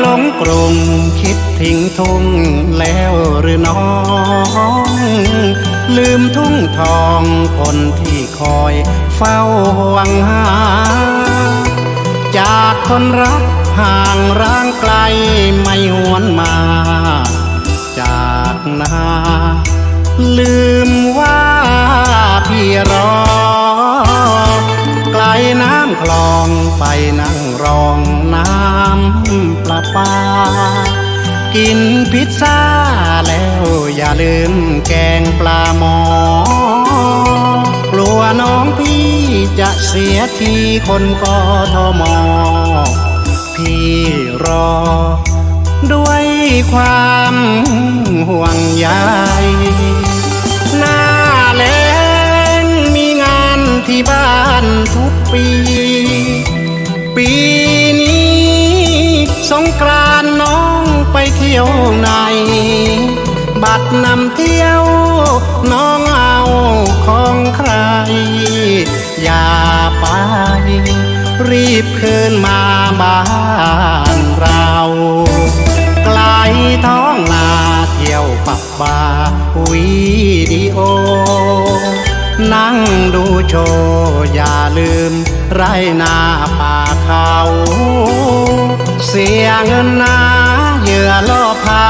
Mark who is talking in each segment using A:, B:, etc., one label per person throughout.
A: หลงกรุงคิดทิ้งทุ่งแล้วหรือน้อง ลืมทุ่งทองคนที่คอยเฝ้าหวังหา จากคนรักห่างร่างไกลไม่หวนมา จากนาลืมว่าพี่รอ คลองไปนั่งรองน้ำประปากินพิซซ่าแล้วอย่าลืมแกงปลาหมอกลัวน้องพี่จะเสียทีคนกอทมพี่รอ ด้วยความห่วงใยหน้าแล้งมีงานที่บ้านทุ ปี ปีนี้สงกรานน้องไปเที่ยวไหน บัตรนำเที่ยวน้องเอาของใคร อย่าไป รีบคืนมาบ้านเราไกลท้องนาเที่ยวปับบาวิดีโอ นั่งดูโชว์อย่าลืม ไรนาป่าเขา เสียเงินนาเหยื่อล่อพา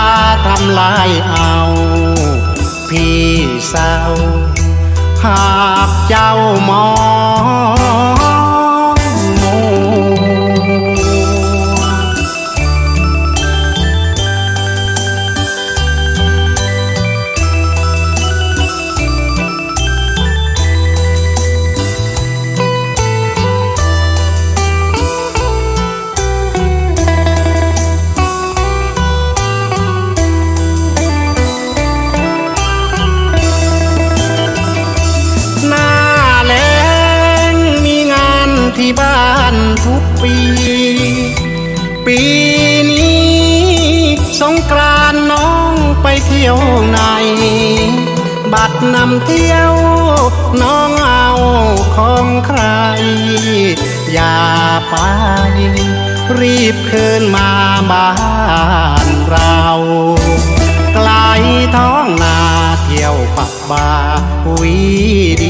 A: ทำลายเอา พี่สาวหากเจ้ามอง ที่บ้านทุกปี ปีนี้สงกรานน้องไปเที่ยวไหน บัตรนำเที่ยวน้องเอาของใคร อย่าไป รีบคืนมาบ้านเราไกลท้องนาเที่ยวปับบาวิดี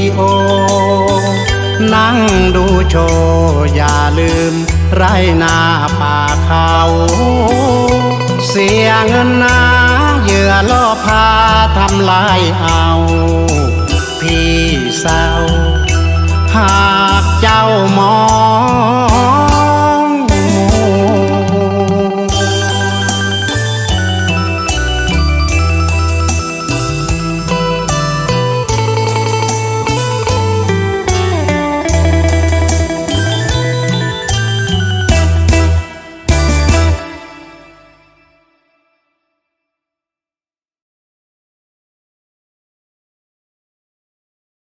A: นั่งดูโชว์อย่าลืมไรนาป่าเขา เสียเงินนาเหยื่อล่อพาทำลายเอา พี่สาวหากเจ้ามอง